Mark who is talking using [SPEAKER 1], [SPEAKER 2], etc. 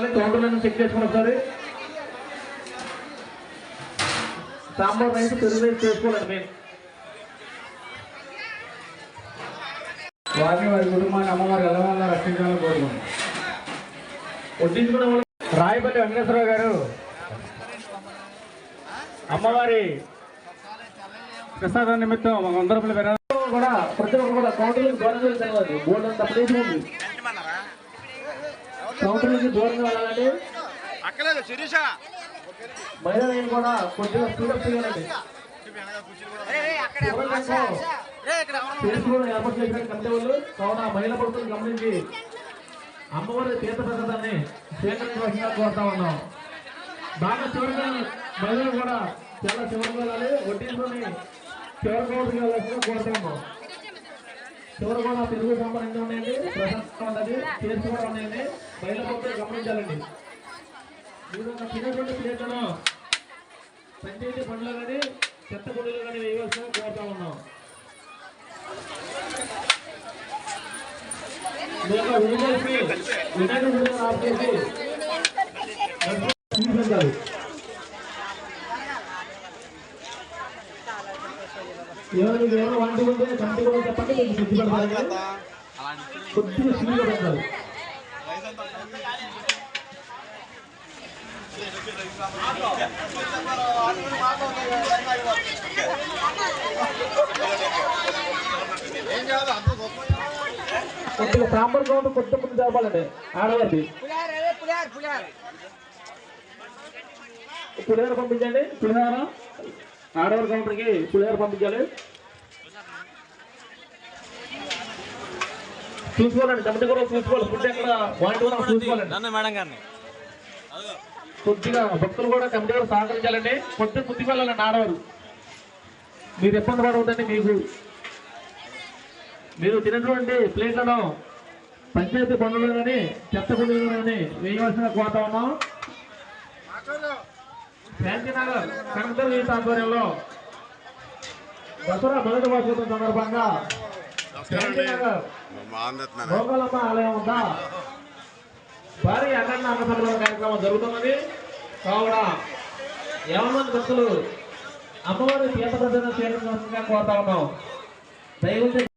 [SPEAKER 1] వెళ్ళాలి కౌంటర్లను చెక్ చేసుకుని ఒకసారి. సాంబార్ రైస్ పెరుగు రైస్ చేసుకోవాలండి మేము
[SPEAKER 2] వారిని వారి కుటుంబాన్ని అమ్మవారు ఎలా వల్ల రక్షించాలని కోరుకుంటున్నాం.
[SPEAKER 1] వడ్డించుకునే వాళ్ళు
[SPEAKER 2] రాయపల్లి వెంకటేశ్వరరావు గారు అమ్మవారి ప్రసాద నిమిత్తం ఒక వంద రూపాయలు
[SPEAKER 1] కూడా ప్రతి ఒక్కరు కూడా కౌంటర్లకు వెళ్ళాలి బోర్డు అంత ఉంది. కౌంటర్లకి దూరంగా వెళ్ళాలంటే
[SPEAKER 3] అక్కలేదు శిరీష.
[SPEAKER 1] మహిళలు కూడా కొద్దిగా స్పీడప్ చేయాలండి తెలుసుకోవడం ఏర్పాటు చేసిన కమిటీ వాళ్ళు. కావున మహిళా భక్తులు గమనించి అమ్మవారి తీర్థ ప్రసాదాన్ని స్వీకరించవలసిందిగా కోరుతా ఉన్నాం. బాగా చివరిగా మహిళలు కూడా చాలా చివరికి వెళ్ళాలి. వడ్డీలోని చివరి వెళ్ళాల్సిందిగా కోరుతా ఉన్నాం. చివరి కూడా తెలుగు సాంబార్ ఉన్నాయండి ప్రశాంతంగా ఉన్నది టేస్ట్ కూడా ఉన్నాయండి మహిళా గమనించాలండి. మీరు తినేటువంటి ప్లేట్లను పంచాయతీ పనులు కానీ చెత్త గుడిలో కానీ వేయవలసిన కోరుతా ఉన్నాం. విడుదల విడుదల ఆఫ్ చేసి ఏమైనా మీకు ఏమైనా కంటి కూడా చెప్పండి శుద్ధి పెడతారు కొద్దిగా కొద్దిగా సాంబార్ కౌంటర్ కొత్త ముందు జరపాలండి. ఆడవారిది. పులిహోర పంపించండి. పులిహార. ఆడవారి కౌంటర్కి పులిహోర పంపించాలి. చూసుకోవాలండి కమిటీ కూడా చూసుకోవాలి. ఫుడ్ ఎక్కడ? వాటి కూడా చూసుకోవాలండి.
[SPEAKER 3] మేడం గారిని.
[SPEAKER 1] కొద్దిగా భక్తులు కూడా కమిటీ కూడా సహకరించాలండి. కొద్దిగా బుద్ధి వెళ్ళాలండి ఆడవారు మీరు ఇబ్బంది పడవద్దండి మీకు. మీరు తినటువంటి ప్లేట్లను పంచాయతీ పనులు కానీ చెత్త పనులు కానీ వేయవలసిన కోరుతా ఉన్నాం. శాంతినగర్ కనకదుర్గ గీత ఆధ్వర్యంలో దసరా మొదటి వార్షికం సందర్భంగా శాంతినగర్ గోపాలమ్మ ఆలయం వద్ద భారీ అఖండ అన్నసంబరం కార్యక్రమం జరుగుతున్నది. కావున ఎవరి భక్తులు అమ్మవారి తీర్థ ప్రదర్శన చేయడం కోరుతా ఉన్నాం. దయవుంచి